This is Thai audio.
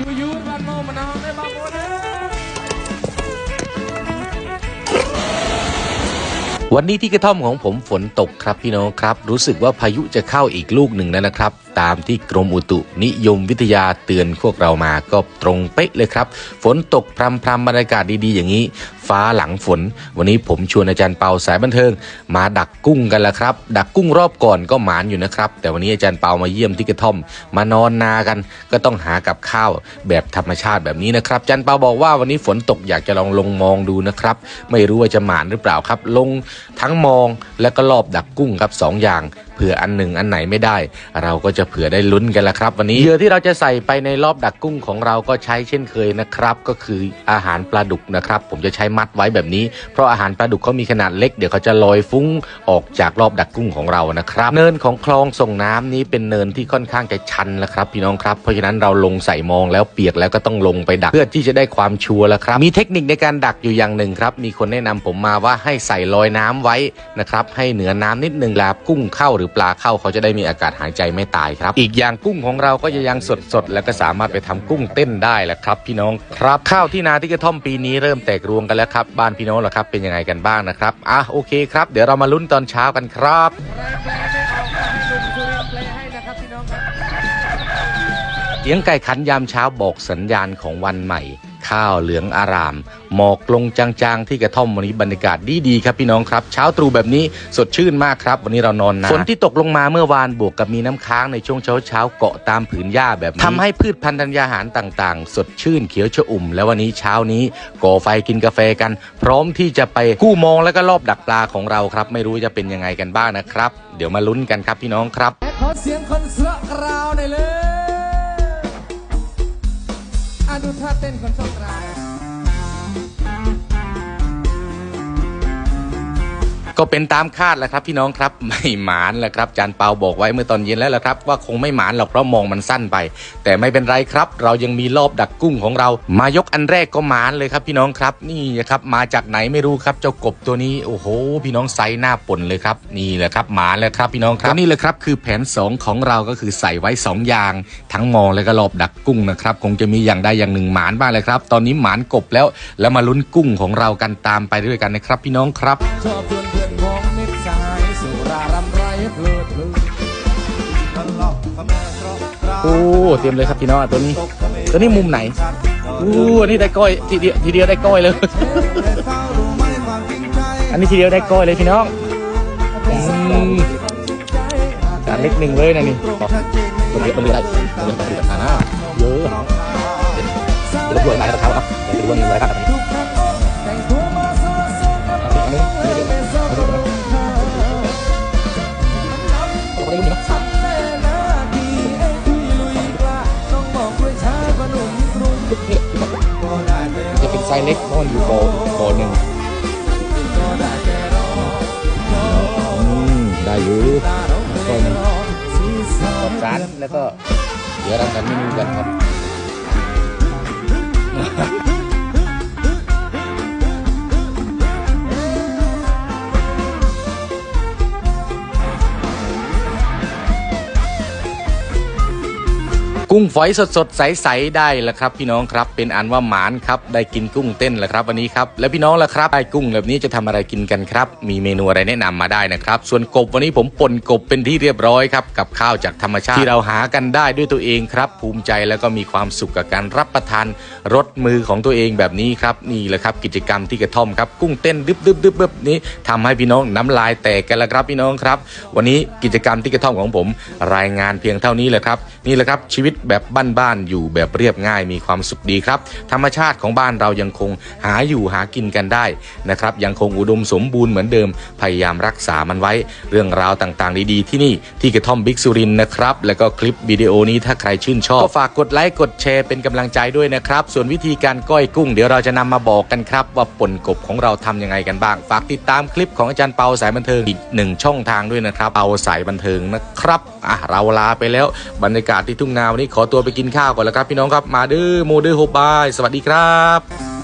ยูยูกันโมมันาได้บ้างคนวันนี้ที่กระท่อมของผมฝนตกครับพี่น้องครับ รู้สึกว่าพายุจะเข้าอีกลูกหนึ่งแล้วนะครับ ตามที่กรมอุตุนิยมวิทยาเตือนพวกเรามาก็ตรงเป๊ะเลยครับ ฝนตกพรำพรำบรรยากาศดีๆ อย่างนี้ ฟ้าหลังฝน วันนี้ผมชวนอาจารย์เปาสายบันเทิง มาดักกุ้งกันละครับ ดักกุ้งรอบก่อนก็หมานอยู่นะครับ แต่วันนี้อาจารย์เปามาเยี่ยมที่กระท่อม มานอนนากัน ก็ต้องหากับข้าวแบบธรรมชาติแบบนี้นะครับอาจารย์เปาบอกว่าวันนี้ฝนตกอยากจะลองลงมองดูนะครับ ไม่รู้ว่าจะหมานหรือเปล่าครับ ลง ทั้งมองและก็รอบดักกุ้งครับสองอย่างเผื่ออันหนึ่งอันไหนไม่ได้ เราก็จะเผื่อได้ลุ้นกันละครับ วันนี้เหยื่อที่เราจะใส่ไปในรอบดักกุ้งของเราก็ใช้เช่นเคยนะครับ ก็คืออาหารปลาดุกนะครับ ผมจะใช้มัดไว้แบบนี้ เพราะอาหารปลาดุกเขามีขนาดเล็กเดี๋ยวเขาจะลอยฟุ้งออกจากรอบดักกุ้งของเรานะครับ เนินของคลองส่งน้ำนี้เป็นเนินที่ค่อนข้างจะชันแล้วครับ พี่น้องครับเพราะฉะนั้นเราลงใส่มองแล้วเปียกแล้วก็ต้องลงไปดักเพื่อที่จะได้ความชัวร์แล้วครับมีเทคนิคในการดักอยู่อย่างหนึ่งครับมีคนแนะนำผมมาว่าให้ใส่ลอยน้ำไว้นะครับให้เหนือน้ำนิดนึงแลากุ้งเข้าหรือปลาเข้าเขาจะได้มีอากาศหายใจไม่ตายครับ อีกอย่างกุ้งของเราก็จะยังสดๆแล้วก็สามารถไปทำกุ้งเต้นได้แหละครับ พี่น้องครับข้าวที่นาที่กระท่อมปีนี้เริ่มแตกรวงกันแล้วครับบ้านพี่น้องเหรอครับเป็นยังไงกันบ้างนะครับอะโอเคครับเดี๋ยวเรามาลุ้นตอนเช้ากันครับแรงแปลไม่ออกครับลุงสุริยแปลให้นะครับพี่น้องครับเสียงไก่ขันยามเช้าบอกสัญญาณของวันใหม่ ข้าวเหลืองอาราม หมอกลงจางๆ ที่กระท่อมวันนี้บรรยากาศดีๆครับพี่น้องครับ เช้าตรู่แบบนี้สดชื่นมากครับ วันนี้เรานอนนาฝนที่ตกลงมาเมื่อวานบวกกับมีน้ำค้างในช่วงเช้าๆเกาะตามผืนหญ้าแบบนี้ทำให้พืชพันธุ์ธัญญาหารต่างๆ สดชื่นเขียวชอุ่ม แล้ววันนี้เช้านี้ก่อไฟกินกาแฟกัน พร้อมที่จะไปกู้มองแล้วก็รอบดักปลาของเราครับ ไม่รู้จะเป็นยังไงกันบ้างนะครับ เดี๋ยวมาลุ้นกันครับพี่น้องครับขอเสียงคนเสือกราวหน่อยเลย ดูท่าเต้นคนเสือกรา ก็เป็นตามคาดแหละครับพี่น้องครับไม่หมานแหละครับจานเปาบอกไว้เมื่อตอนเย็นแล้วแหละครับว่าคงไม่หมานหรอกเพราะมองมันสั้นไป แต่ไม่เป็นไรครับ เรายังมีรอบดักกุ้งของเรา มายกอันแรกก็หมานเลยครับพี่น้องครับนี่นะครับมาจากไหนไม่รู้ครับเจ้ากบตัวนี้โอ้โห พี่น้องไซส์หน้าป่นเลยครับนี่แหละครับหมานแล้วครับพี่น้องครับนี่แหละครับคือแผนสองของเราก็คือใส่ไว้สองอย่าง ทั้งมองแล้วก็รอบดักกุ้งนะครับคงจะมีอย่างใดอย่างหนึ่งหมานบ้างเลยครับ ตอนนี้หมานกบแล้วแล้วมาลุ้นกุ้งของเรากันตามไปด้วยกันนะครับ พี่น้องครับ เพลิดเพลินโอ้เตรียมเลยครับพี่น้องตัวนี้ ตัวนี้มุมไหนอู้อันนี้ได้ก้อยทีเดียวทีเดียวได้ก้อยเลย อันนี้ทีเดียวได้ก้อยเลยพี่น้องอืมจานเล็กหนึ่งเลยนะนี่ตัวนี้ตัวนี้ได้ตัวนี้ตัวนี้อ่านะเยอะเดี๋ยวรวยไหนราคาครับเดี๋ยวรวยเงินราคาแบบนี้ ส์เล็กเพราะมันอยู่โบโบหนึ่งได้แต่รออืมได้อยู่ตาเราไม่ได้รอสีสองสารแล้วก็เดี๋ยวเราจะเมนูกันครับ กุ้งฝอยสดสดๆ ใสๆได้แล้วครับ พี่น้องครับเป็นอันว่าหมานครับได้กินกุ้งเต้นแล้วครับวันนี้ครับแล้วพี่น้องล่ะครับได้กุ้งแบบนี้จะทำอะไรกินกันครับ มีเมนูอะไรแนะนำมาได้นะครับ ส่วนกบวันนี้ผมป่นกบเป็นที่เรียบร้อยครับกับข้าวจากธรรมชาติที่เราหากันได้ด้วยตัวเองครับ ภูมิใจแล้วก็มีความสุขกับการรับประทานรสมือของตัวเองแบบนี้ครับนี่แหละครับกิจกรรมที่กระท่อมครับกุ้งเต้นดึบดึบดึบดึบนี้ทำให้พี่น้องน้ำลายแตกกันแล้วครับพี่น้องครับ วันนี้กิจกรรมที่กระท่อมของผม รายงานเพียงเท่านี้แหละครับนี่แหละครับชีวิตแบบบ้านๆอยู่แบบเรียบง่ายมีความสุขดีครับ ธรรมชาติของบ้านเรายังคงหาอยู่หากินกันได้นะครับ ยังคงอุดมสมบูรณ์เหมือนเดิมพยายามรักษามันไว้ เรื่องราวต่างๆ ดีๆ ที่นี่ที่กระท่อมบิ๊กสุรินนะครับ แล้วก็คลิปวิดีโอนี้ถ้าใครชื่นชอบก็ฝากกดไลค์กดแชร์เป็นกำลังใจด้วยนะครับ ส่วนวิธีการก้อยกุ้งเดี๋ยวเราจะนำมาบอกกันครับ ว่าป่นกบของเราทำยังไงกันบ้าง ฝากติดตามคลิปของอาจารย์เปาสายบันเทิงอีกหนึ่งช่องทางด้วยนะครับเปาสายบันเทิงนะครับอะเราลาไปแล้วบรรยากาศที่ทุ่งนาวันนี้ขอตัวไปกินข้าวก่อนแล้วครับพี่น้องครับมาดื้อโมดื้อโฮบาย สวัสดีครับ